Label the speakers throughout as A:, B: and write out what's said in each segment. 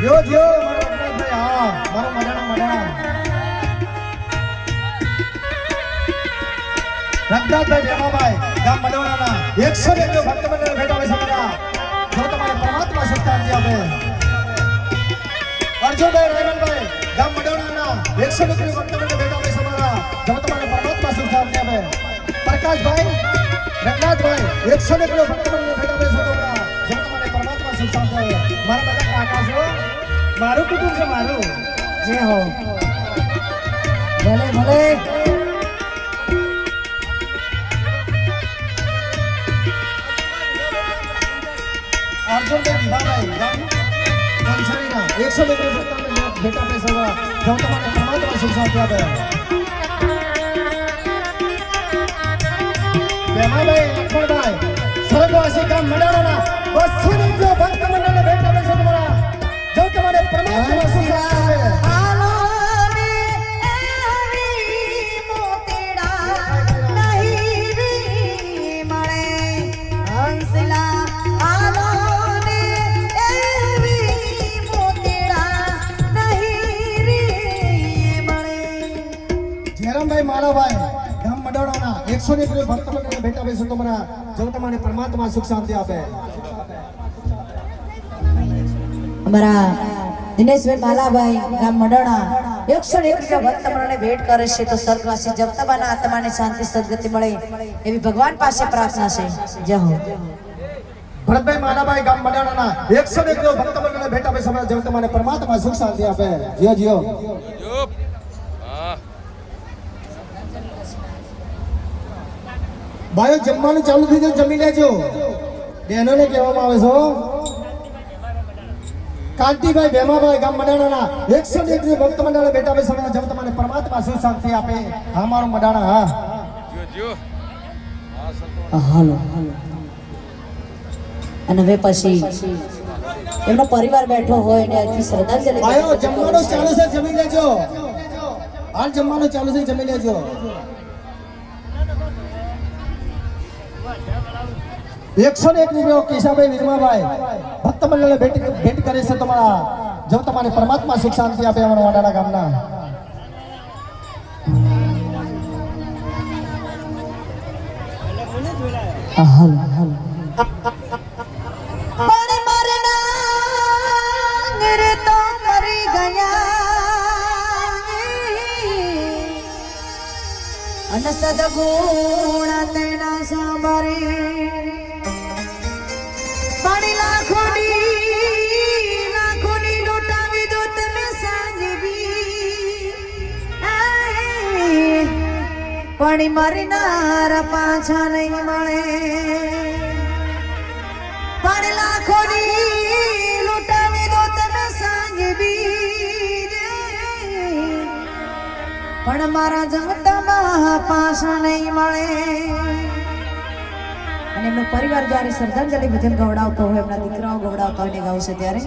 A: યો યો મારો રમણભાઈ હા મારો મજાનો મજાનો રંગનાથભાઈ ભેમાભાઈ ગામ મડોણાના એકસો ને એકનો ભક્ત મંડળ ભેટ આવે સમરા જો તમારે પરમાત્મા સુખ શાંતિ આપે અર્જુનભાઈ રેવનભાઈ ગામ મડોણાના એકસો ને એકનો ભક્ત મંડળ ભેટ આવે સમરા જો તમારે પરમાત્મા સુખ શાંતિ આપે પ્રકાશભાઈ રંગનાથભાઈ એકસો ને એકનો ભક્ત મંડળ ભેટ આવે સમરા જો તમારે પરમાત્મા સુખ શાંતિ આપે મારા બધા કાકા છો મારું કુટુંબ છે મારું.
B: જે હો. ભલે ભલે.
A: અર્જુનભાઈ વિભાભાઈ. કંસારીના એકસો બે ભક્તોને ભેટ પરમાત્મા સ્વર્ગવાસી ગામ મડાણાના બસો ને એકસો ને એક ભક્ત મંડળને ભેટ તમારા જો તમારે પરમાત્મા સુખ શાંતિ આપે
B: અમારા દિનેશભાઈ માલાભાઈ ગામ મડાણા એકસો ને એક રૂપિયા ભક્ત મનને ભેટ કરે છે તો સ્વર્ગવાસી જગતબાના આત્માને શાંતિ સદગતિ મળે એવી ભગવાન પાસે પ્રાર્થના છે. જય હો.
A: ભરતભાઈ માનાભાઈ ગામ મડાણાના એકસો એક ભક્ત મંડળને ભેટ આપે સમય જેમ તમારે પરમાત્મા સુખ શાંતિ આપે. જીઓ. જીઓ ભાઈઓ જમવાનું ચાલુ થઈ જાય જમી લેજો. બહેનોને કહેવામાં આવે છે હો. કાંતિભાઈ ભેમાભાઈ ગામ મડાણાના એકસો એક એક ભક્ત મંડળને બેઠા ભાઈ સમય જેમ તમારે પરમાત્મા શું શાંતિ આપે. હા મારું મડાણા હા.
C: જો જો
B: હાલો. અને હવે પછી એમનો પરિવાર બેઠો હોય ને અહીંથી શ્રદ્ધાંજલિ
A: આયો જમવાનું ચાલુ છે જમી લેજો. હાલ જમવાનું ચાલુ છે જમી લેજો. એકસો એક રૂપિયો કેશાભાઈ વિરમાભાઈ ભક્ત મંડળે ભેટ ભેટ કરે છે તમારા, જો તમારે પરમાત્મા સુખ શાંતિ આપે અમારા વાડાના ગામના.
B: હાલો હાલો અને સદગુણ તેના સાંભળી. પાણી મરનાર પાછા નહીં મળે. પણ લાખોની લૂંટાવી દો તમે સાંજવી. પણ મારા જગતમાં પાછા નહીં મળે. એમનો પરિવાર જ્યારે શ્રદ્ધાંજલિ ભજન ગવડાવતો હોય, એમના દીકરાઓ ગવડાવતા હોય ને ગાવશે ત્યારે?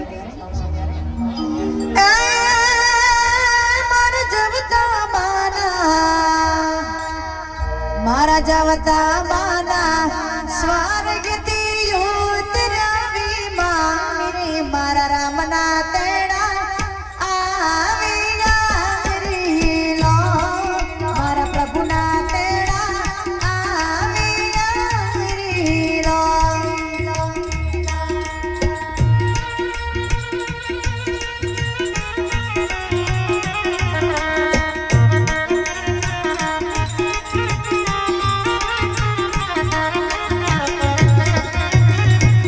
B: મારા જવતા માના સ્વર્ગથી ઉતરાવી મારા રામ